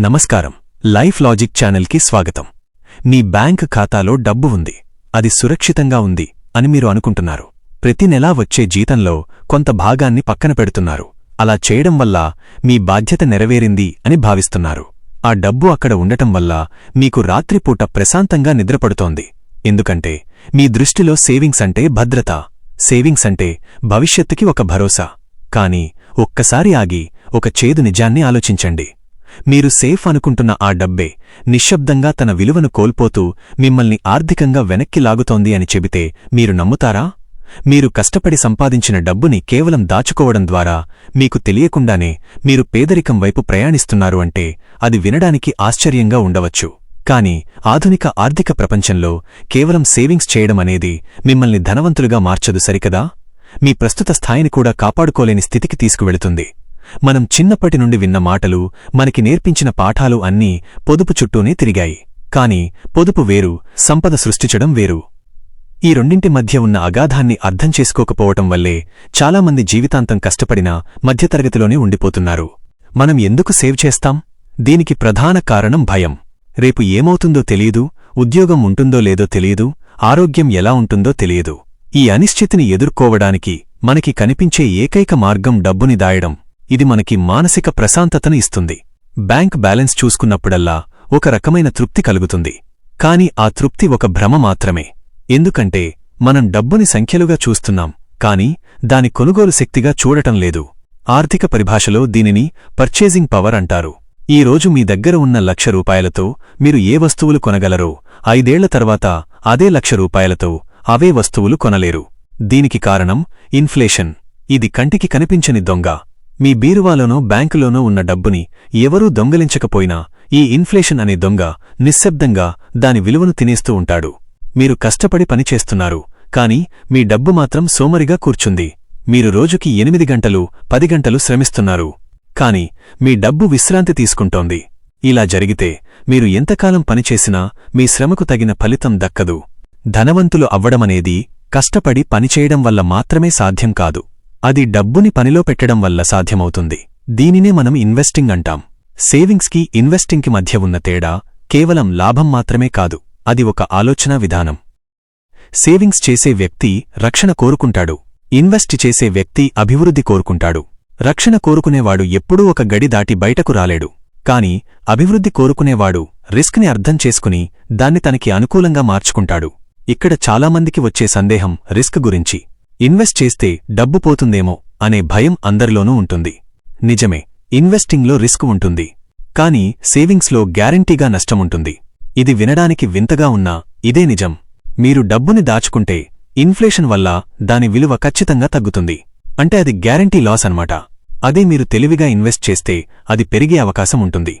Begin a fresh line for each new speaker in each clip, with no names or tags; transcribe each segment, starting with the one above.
నమస్కారం. Life logic ఛానల్కి స్వాగతం. మీ బ్యాంక్ ఖాతాలో డబ్బు ఉంది. అది సురక్షితంగా ఉంది అని మీరు అనుకుంటున్నారు. ప్రతి నెలా వచ్చే జీతంలో కొంత భాగాన్ని పక్కన పెడుతున్నారు. అలా చేయడం వల్ల మీ బాధ్యత నెరవేరింది అని భావిస్తున్నారు. ఆ డబ్బు అక్కడ ఉండటం వల్ల మీకు రాత్రిపూట ప్రశాంతంగా నిద్రపడుతోంది. ఎందుకంటే మీ దృష్టిలో సేవింగ్స్ అంటే భద్రత. సేవింగ్స్ అంటే భవిష్యత్తుకి ఒక భరోసా. కాని ఒక్కసారి ఆగి ఒక చేదు నిజాన్ని ఆలోచించండి. మీరు సేఫ్ అనుకుంటున్న ఆ డబ్బే నిశ్శబ్దంగా తన విలువను కోల్పోతూ మిమ్మల్ని ఆర్థికంగా వెనక్కి లాగుతోంది అని చెబితే మీరు నమ్ముతారా? మీరు కష్టపడి సంపాదించిన డబ్బుని కేవలం దాచుకోవడం ద్వారా మీకు తెలియకుండానే మీరు పేదరికం వైపు ప్రయాణిస్తున్నారు అంటే అది వినడానికి ఆశ్చర్యంగా ఉండవచ్చు. కాని ఆధునిక ఆర్థిక ప్రపంచంలో కేవలం సేవింగ్స్ చేయడమనేది మిమ్మల్ని ధనవంతులుగా మార్చదు సరికదా? మీ ప్రస్తుత స్థాయిని కూడా కాపాడుకోలేని స్థితికి తీసుకువెళుతుంది. మనం చిన్నప్పటి నుండి విన్న మాటలు మనకి నేర్పించిన పాఠాలు అన్నీ పొదుపు చుట్టూనే తిరిగాయి. కాని పొదుపు వేరు సంపద సృష్టించడం వేరు. ఈ రెండింటి మధ్య ఉన్న అగాధాన్ని అర్థం చేసుకోకపోవటం వల్లే చాలామంది జీవితాంతం కష్టపడినా మధ్యతరగతిలోనే ఉండిపోతున్నారు. మనం ఎందుకు సేవ్ చేస్తాం? దీనికి ప్రధాన కారణం భయం. రేపు ఏమవుతుందో తెలియదు ఉద్యోగం ఉంటుందో లేదో తెలియదు ఆరోగ్యం ఎలా ఉంటుందో తెలియదు. ఈ అనిశ్చితిని ఎదుర్కోవడానికి మనకి కనిపించే ఏకైక మార్గం డబ్బుని దాయడం. ఇది మనకి మానసిక ప్రశాంతతను ఇస్తుంది. బ్యాంక్ బ్యాలెన్స్ చూసుకున్నప్పుడల్లా ఒక రకమైన తృప్తి కలుగుతుంది. కాని ఆ తృప్తి ఒక భ్రమ మాత్రమే. ఎందుకంటే మనం డబ్బుని సంఖ్యలుగా చూస్తున్నాం కాని దాని కొనుగోలు శక్తిగా చూడటం లేదు. ఆర్థిక పరిభాషలో దీనిని పర్చేజింగ్ పవర్ అంటారు. ఈ రోజు మీ దగ్గర ఉన్న లక్ష రూపాయలతో మీరు ఏ వస్తువులు కొనగలరో ఐదేళ్ళ తర్వాత అదే లక్ష రూపాయలతో అవే వస్తువులు కొనలేరు. దీనికి కారణం ఇన్ఫ్లేషన్. ఇది కంటికి కనిపించని దొంగ. మీ బీరువాలోనో బ్యాంకులోనో ఉన్న డబ్బుని ఎవరూ దొంగలించకపోయినా ఈ ఇన్ఫ్లేషన్ అనే దొంగ నిశ్శబ్దంగా దాని విలువను తినేస్తూ ఉంటాడు. మీరు కష్టపడి పనిచేస్తున్నారు కాని మీ డబ్బు మాత్రం సోమరిగా కూర్చుంది. మీరు రోజుకి ఎనిమిది గంటలు పది గంటలు శ్రమిస్తున్నారు. కాని మీ డబ్బు విశ్రాంతి తీసుకుంటోంది. ఇలా జరిగితే మీరు ఎంతకాలం పనిచేసినా మీ శ్రమకు తగిన ఫలితం దక్కదు. ధనవంతులు అవ్వడమనేది కష్టపడి పనిచేయడం వల్ల మాత్రమే సాధ్యం కాదు. అది డబ్బుని పనిలో పెట్టడం వల్ల సాధ్యమవుతుంది. దీనినే మనం ఇన్వెస్టింగ్ అంటాం. సేవింగ్స్కి ఇన్వెస్టింగ్కి మధ్య ఉన్న తేడా కేవలం లాభం మాత్రమే కాదు అది ఒక ఆలోచనా విధానం. సేవింగ్స్ చేసే వ్యక్తి రక్షణ కోరుకుంటాడు. ఇన్వెస్ట్ చేసే వ్యక్తి అభివృద్ధి కోరుకుంటాడు. రక్షణ కోరుకునేవాడు ఎప్పుడూ ఒక గడి దాటి బయటకు రాలేడు. కాని అభివృద్ధి కోరుకునేవాడు రిస్క్ని అర్థం చేసుకుని దాన్ని తనకి అనుకూలంగా మార్చుకుంటాడు. ఇక్కడ చాలామందికి వచ్చే సందేహం రిస్క్ గురించి. ఇన్వెస్ట్ చేస్తే డబ్బు పోతుందేమో అనే భయం అందరిలోనూ ఉంటుంది. నిజమే ఇన్వెస్టింగ్లో రిస్క్ ఉంటుంది. కాని సేవింగ్స్లో గ్యారంటీగా నష్టముంటుంది. ఇది వినడానికి వింతగా ఉన్నా ఇదే నిజం. మీరు డబ్బుని దాచుకుంటే ఇన్ఫ్లేషన్ వల్ల దాని విలువ ఖచ్చితంగా తగ్గుతుంది. అంటే అది గ్యారంటీ లాస్ అన్నమాట. అదే మీరు తెలివిగా ఇన్వెస్ట్ చేస్తే అది పెరిగే అవకాశం ఉంటుంది.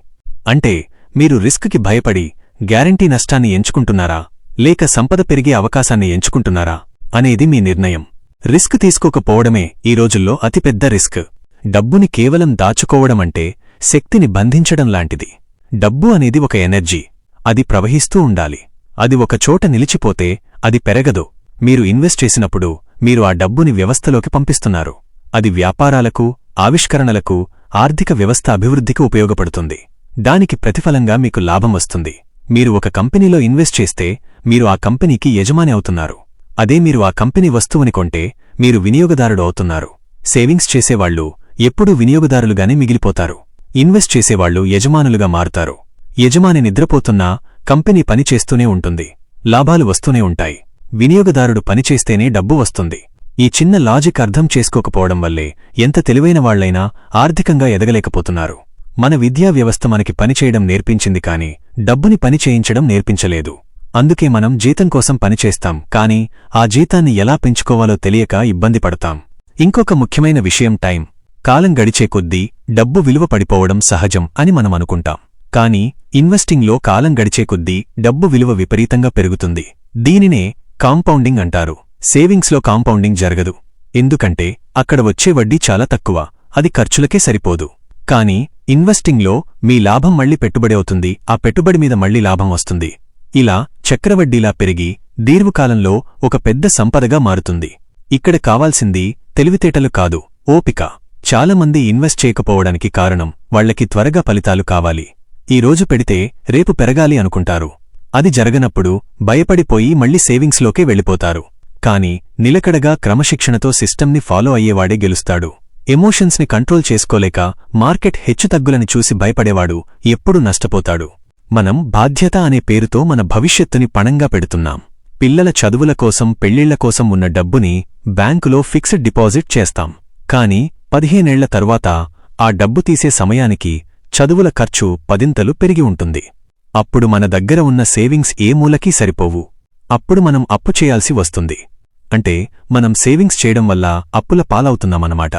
అంటే మీరు రిస్క్కి భయపడి గ్యారంటీ నష్టాన్ని ఎంచుకుంటున్నారా? లేక సంపద పెరిగే అవకాశాన్ని ఎంచుకుంటున్నారా? అనేది మీ నిర్ణయం. రిస్క్ తీసుకోకపోవడమే ఈ రోజుల్లో అతిపెద్ద రిస్క్. డబ్బుని కేవలం దాచుకోవడమంటే శక్తిని బంధించడం లాంటిది. డబ్బు అనేది ఒక ఎనర్జీ. అది ప్రవహిస్తూ ఉండాలి. అది ఒక చోట నిలిచిపోతే అది పెరగదు. మీరు ఇన్వెస్ట్ చేసినప్పుడు మీరు ఆ డబ్బుని వ్యవస్థలోకి పంపిస్తున్నారు. అది వ్యాపారాలకు ఆవిష్కరణలకు ఆర్థిక వ్యవస్థ అభివృద్ధికి ఉపయోగపడుతుంది. దానికి ప్రతిఫలంగా మీకు లాభం వస్తుంది. మీరు ఒక కంపెనీలో ఇన్వెస్ట్ చేస్తే మీరు ఆ కంపెనీకి యజమాని అవుతున్నారు. అదే మీరు ఆ కంపెనీ వస్తువుని కొంటే మీరు వినియోగదారుడు అవుతున్నారు. సేవింగ్స్ చేసేవాళ్ళు ఎప్పుడూ వినియోగదారులుగానే మిగిలిపోతారు. ఇన్వెస్ట్ చేసేవాళ్ళు యజమానులుగా మారుతారు. యజమాని నిద్రపోతున్నా కంపెనీ పనిచేస్తూనే ఉంటుంది. లాభాలు వస్తూనే ఉంటాయి. వినియోగదారుడు పనిచేస్తేనే డబ్బు వస్తుంది. ఈ చిన్న లాజిక్ అర్థం చేసుకోకపోవడం వల్లే ఎంత తెలివైన వాళ్ళైనా ఆర్థికంగా ఎదగలేకపోతున్నారు. మన విద్యా వ్యవస్థ మనకి పనిచేయడం నేర్పించింది కాని డబ్బుని పనిచేయించడం నేర్పించలేదు. అందుకే మనం జీతం కోసం పనిచేస్తాం కాని ఆ జీతాన్ని ఎలా పెంచుకోవాలో తెలియక ఇబ్బంది పడతాం. ఇంకొక ముఖ్యమైన విషయం టైం. కాలం గడిచే కొద్దీ డబ్బు విలువ పడిపోవడం సహజం అని మనం అనుకుంటాం. కాని ఇన్వెస్టింగ్లో కాలం గడిచే కొద్దీ డబ్బు విలువ విపరీతంగా పెరుగుతుంది. దీనినే కాంపౌండింగ్ అంటారు. సేవింగ్స్లో కాంపౌండింగ్ జరగదు. ఎందుకంటే అక్కడ వచ్చే వడ్డీ చాలా తక్కువ అది ఖర్చులకే సరిపోదు. కాని ఇన్వెస్టింగ్లో మీ లాభం మళ్ళీ పెట్టుబడి అవుతుంది ఆ పెట్టుబడి మీద మళ్ళీ లాభం వస్తుంది. ఇలా చక్రవడ్డీలా పెరిగి దీర్ఘకాలంలో ఒక పెద్ద సంపదగా మారుతుంది. ఇక్కడ కావాల్సింది తెలివితేటలు కాదు ఓపిక. చాలామంది ఇన్వెస్ట్ చేయకపోవడానికి కారణం వాళ్ళకి త్వరగా ఫలితాలు కావాలి. ఈరోజు పెడితే రేపు పెరగాలి అనుకుంటారు. అది జరగనప్పుడు భయపడిపోయి మళ్ళీ సేవింగ్స్లోకే వెళ్ళిపోతారు. కాని నిలకడగా క్రమశిక్షణతో సిస్టమ్ని ఫాలో అయ్యేవాడే గెలుస్తాడు. ఎమోషన్స్ని కంట్రోల్ చేసుకోలేక మార్కెట్ హెచ్చుతగ్గులని చూసి భయపడేవాడు ఎప్పుడూ నష్టపోతాడు. మనం బాధ్యత అనే పేరుతో మన భవిష్యత్తుని పణంగా పెడుతున్నాం. పిల్లల చదువుల కోసం పెళ్ళిళ్ళ కోసం ఉన్న డబ్బుని బ్యాంకులో ఫిక్స్డ్ డిపాజిట్ చేస్తాం. కాని పదిహేనేళ్ళ తరువాత ఆ డబ్బు తీసే సమయానికి చదువుల ఖర్చు పదింతలు పెరిగి ఉంటుంది. అప్పుడు మన దగ్గర ఉన్న సేవింగ్స్ ఏ మూలకీ సరిపోవు. అప్పుడు మనం అప్పు చేయాల్సి వస్తుంది. అంటే మనం సేవింగ్స్ చేయడం వల్ల అప్పుల పాలవుతున్నామన్నమాట.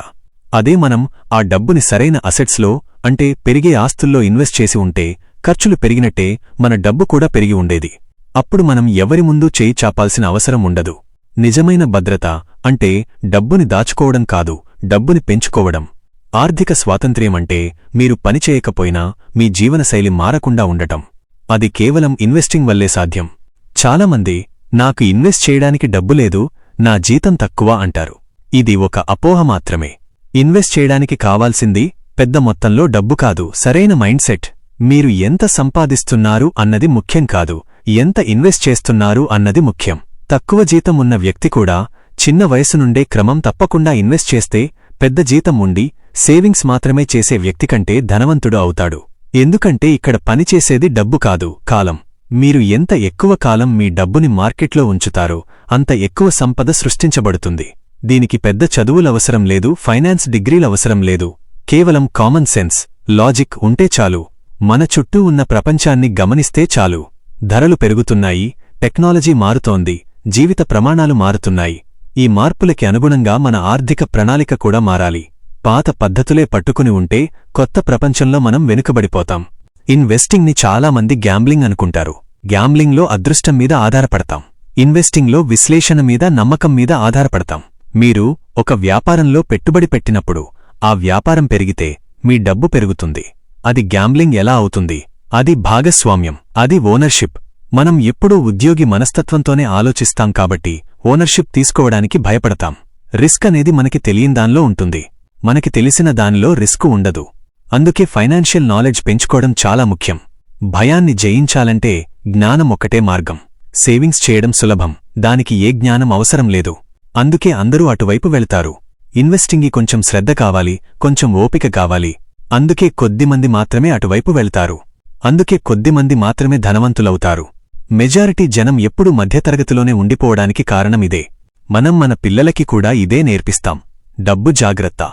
అదే మనం ఆ డబ్బుని సరైన అసెట్స్లో అంటే పెరిగే ఆస్తుల్లో ఇన్వెస్ట్ చేసి ఉంటే ఖర్చులు పెరిగినట్టే మన డబ్బు కూడా పెరిగి ఉండేది. అప్పుడు మనం ఎవరి ముందు చేయి చాపాల్సిన అవసరం ఉండదు. నిజమైన భద్రత అంటే డబ్బుని దాచుకోవడం కాదు డబ్బుని పెంచుకోవడం. ఆర్థిక స్వాతంత్ర్యమంటే మీరు పనిచేయకపోయినా మీ జీవనశైలి మారకుండా ఉండటం. అది కేవలం ఇన్వెస్టింగ్ వల్లే సాధ్యం. చాలామంది నాకు ఇన్వెస్ట్ చేయడానికి డబ్బు లేదు నా జీతం తక్కువ అంటారు. ఇది ఒక అపోహ మాత్రమే. ఇన్వెస్ట్ చేయడానికి కావాల్సింది పెద్ద మొత్తంలో డబ్బు కాదు సరైన మైండ్ సెట్. మీరు ఎంత సంపాదిస్తున్నారు అన్నది ముఖ్యం కాదు. ఎంత ఇన్వెస్ట్ చేస్తున్నారు అన్నది ముఖ్యం. తక్కువ జీతం ఉన్న వ్యక్తి కూడా చిన్న వయసు నుండే క్రమం తప్పకుండా ఇన్వెస్ట్ చేస్తే పెద్ద జీతం ఉండి సేవింగ్స్ మాత్రమే చేసే వ్యక్తి కంటే ధనవంతుడు అవుతాడు. ఎందుకంటే ఇక్కడ పనిచేసేది డబ్బు కాదు కాలం. మీరు ఎంత ఎక్కువ కాలం మీ డబ్బుని మార్కెట్లో ఉంచుతారో అంత ఎక్కువ సంపద సృష్టించబడుతుంది. దీనికి పెద్ద చదువులవసరం లేదు ఫైనాన్స్ డిగ్రీలవసరం లేదు. కేవలం కామన్ సెన్స్ లాజిక్ ఉంటే చాలు. మన చుట్టూ ఉన్న ప్రపంచాన్ని గమనిస్తే చాలు. ధరలు పెరుగుతున్నాయి టెక్నాలజీ మారుతోంది జీవిత ప్రమాణాలు మారుతున్నాయి. ఈ మార్పులకి అనుగుణంగా మన ఆర్థిక ప్రణాళిక కూడా మారాలి. పాత పద్ధతులే పట్టుకుని ఉంటే కొత్త ప్రపంచంలో మనం వెనుకబడిపోతాం. ఇన్వెస్టింగ్ని చాలామంది గ్యాంబ్లింగ్ అనుకుంటారు. గ్యాంబ్లింగ్లో అదృష్టం మీద ఆధారపడతాం. ఇన్వెస్టింగ్లో విశ్లేషణ మీద నమ్మకం మీద ఆధారపడతాం. మీరు ఒక వ్యాపారంలో పెట్టుబడి పెట్టినప్పుడు ఆ వ్యాపారం పెరిగితే మీ డబ్బు పెరుగుతుంది. అది గ్యాంబ్లింగ్ ఎలా అవుతుంది? అది భాగస్వామ్యం అది ఓనర్షిప్. మనం ఎప్పుడూ ఉద్యోగి మనస్తత్వంతోనే ఆలోచిస్తాం కాబట్టి ఓనర్షిప్ తీసుకోవడానికి భయపడతాం. రిస్క్ అనేది మనకి తెలియందాన్లో ఉంటుంది. మనకి తెలిసిన దానిలో రిస్కు ఉండదు. అందుకే ఫైనాన్షియల్ నాలెడ్జ్ పెంచుకోవడం చాలా ముఖ్యం. భయాన్ని జయించాలంటే జ్ఞానం ఒక్కటే మార్గం. సేవింగ్స్ చేయడం సులభం. దానికి ఏ జ్ఞానం అవసరం లేదు. అందుకే అందరూ అటువైపు వెళ్తారు. ఇన్వెస్టింగ్కి కొంచెం శ్రద్ధ కావాలి కొంచెం ఓపిక కావాలి. అందుకే కొద్దిమంది మాత్రమే అటువైపు వెళ్తారు. అందుకే కొద్దిమంది మాత్రమే ధనవంతులవుతారు. మెజారిటీ జనం ఎప్పుడూ మధ్యతరగతిలోనే ఉండిపోవడానికి కారణమిదే మనం మన పిల్లలకి కూడా ఇదే నేర్పిస్తాం. డబ్బు జాగ్రత్త.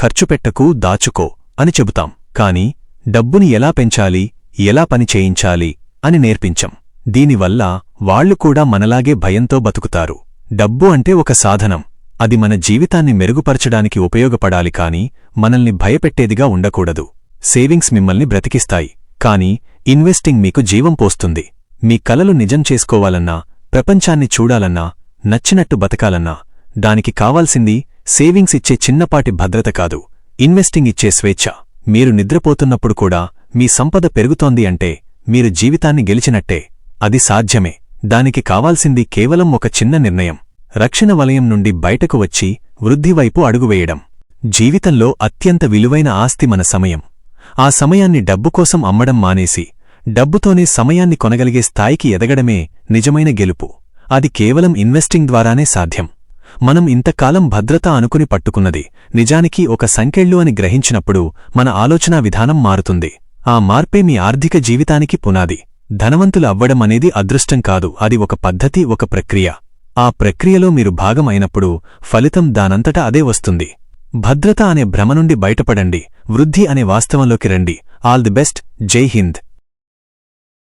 ఖర్చు పెట్టకు దాచుకో అని చెబుతాం. కాని డబ్బుని ఎలా పెంచాలి ఎలా పని చేయించాలి అని నేర్పించం. దీనివల్ల వాళ్ళు కూడా మనలాగే భయంతో బతుకుతారు. డబ్బు అంటే ఒక సాధనం. అది మన జీవితాన్ని మెరుగుపరచడానికి ఉపయోగపడాలి కాని మనల్ని భయపెట్టేదిగా ఉండకూడదు. సేవింగ్స్ మిమ్మల్ని బ్రతికిస్తాయి. కాని ఇన్వెస్టింగ్ మీకు జీవం పోస్తుంది. మీ కలలు నిజం చేసుకోవాలన్నా ప్రపంచాన్ని చూడాలన్నా నచ్చినట్టు బతకాలన్నా దానికి కావాల్సింది సేవింగ్స్ ఇచ్చే చిన్నపాటి భద్రత కాదు. ఇన్వెస్టింగ్ ఇచ్చే స్వేచ్ఛ. మీరు నిద్రపోతున్నప్పుడు కూడా మీ సంపద పెరుగుతోంది అంటే మీరు జీవితాన్ని గెలిచినట్టే. అది సాధ్యమే. దానికి కావాల్సింది కేవలం ఒక చిన్న నిర్ణయం. రక్షణ వలయం నుండి బయటకు వచ్చి వృద్ధివైపు అడుగువేయడం జీవితంలో అత్యంత విలువైన ఆస్తి మన సమయం. ఆ సమయాన్ని డబ్బుకోసం అమ్మడం మానేసి డబ్బుతోనే సమయాన్ని కొనగలిగే స్థాయికి ఎదగడమే నిజమైన గెలుపు. అది కేవలం ఇన్వెస్టింగ్ ద్వారానే సాధ్యం. మనం ఇంతకాలం భద్రత అనుకుని పట్టుకున్నది నిజానికి ఒక సంకెళ్ళు అని గ్రహించినప్పుడు మన ఆలోచనా విధానం మారుతుంది. ఆ మార్పే మీ ఆర్థిక జీవితానికి పునాది. ధనవంతులు అవ్వడం అనేది అదృష్టం కాదు అది ఒక పద్ధతి ఒక ప్రక్రియ. ఆ ప్రక్రియలో మీరు భాగం అయినప్పుడు ఫలితం దానంతటా అదే వస్తుంది. భద్రత అనే భ్రమ నుండి బయటపడండి. వృద్ధి అనే వాస్తవంలోకి రండి. All the best. జై హింద్.